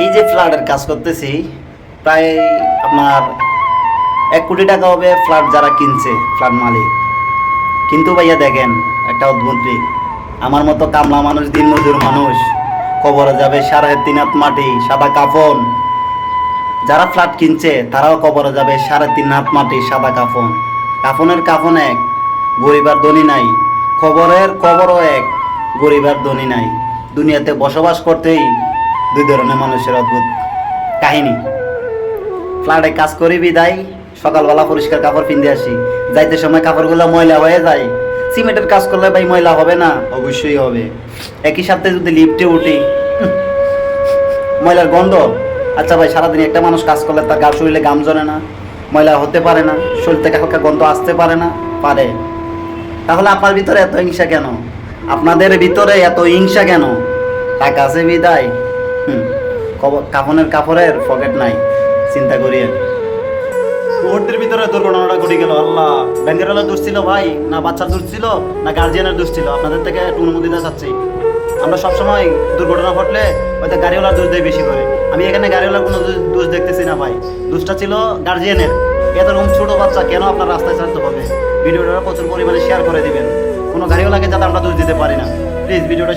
এই যে ফ্ল্যাটের কাজ করতেছি, প্রায় আপনার এক কোটি টাকা হবে ফ্ল্যাট যারা কিনছে ফ্ল্যাট মালিক। কিন্তু ভাইয়া দেখেন, একটা অদ্ভুত। আমার মতো কামলা মানুষ, দিনমজুর মানুষ, কবরে যাবে সাড়ে তিন হাত মাটি, সাদা কাফন। যারা ফ্ল্যাট কিনছে, তারাও কবরে যাবে সাড়ে তিন হাত মাটি, সাদা কাফন। কাফনের কাফন এক, গরিবার ধনী নাই। কবরের কবরও এক, গরিবার ধনী নাই। দুনিয়াতে বসবাস করতেই দুই ধরনের মানুষের অদ্ভুত কাহিনী। ফ্ল্যাটে কাজ করি, বিদায়। সকালবেলা পরিষ্কার কাপড় পিনতে আসি। যাইতে সময় কাপড়গুলো ময়লা হয়ে যায়। সিমেন্টের কাজ করলে ভাই ময়লা হবে না? অবশ্যই হবে। একই সাথে যদি লিফটে উঠি ময়লার গন্ধ। আচ্ছা ভাই, সারাদিন একটা মানুষ কাজ করলে তার গা শরীরে গাম জলে না, ময়লা হতে পারে না, শরীর থেকে হালকা গন্ধ আসতে পারে না, পারে। তাহলে আপনার ভিতরে এত হিংসা কেন? আপনাদের ভিতরে এত হিংসা কেন? টাকা আছে, বিদায়। কাফনের কাপড়ের পকেট নাই, চিন্তা করিয়ে মুহূর্তের ভিতরে দুর্ঘটনাটা ঘটে গেল, আল্লাহ। ব্যাংকের হলে দোষ ছিল ভাই, না বাচ্চার দোষ ছিল, না গার্জিয়ানের দোষ ছিল? আপনাদের থেকে একটু অনুমতি দিতে চাচ্ছি। আমরা সবসময় দুর্ঘটনা ঘটলে হয়তো গাড়িওয়ালার দোষ দেয় বেশি করে। আমি এখানে গাড়িওয়ালার কোনো দোষ- দোষ দেখতেছি না ভাই। দোষটা ছিল গার্জিয়ানের এরকম ছোট বাচ্চা, কেন আপনার রাস্তায় ছাড়তে হবে? ভিডিওটা প্রচুর পরিমাণে শেয়ার করে দিবেন। কোনো গাড়িওয়ালাকে যাতে আমরা দোষ দিতে পারি না। প্লিজ ভিডিওটা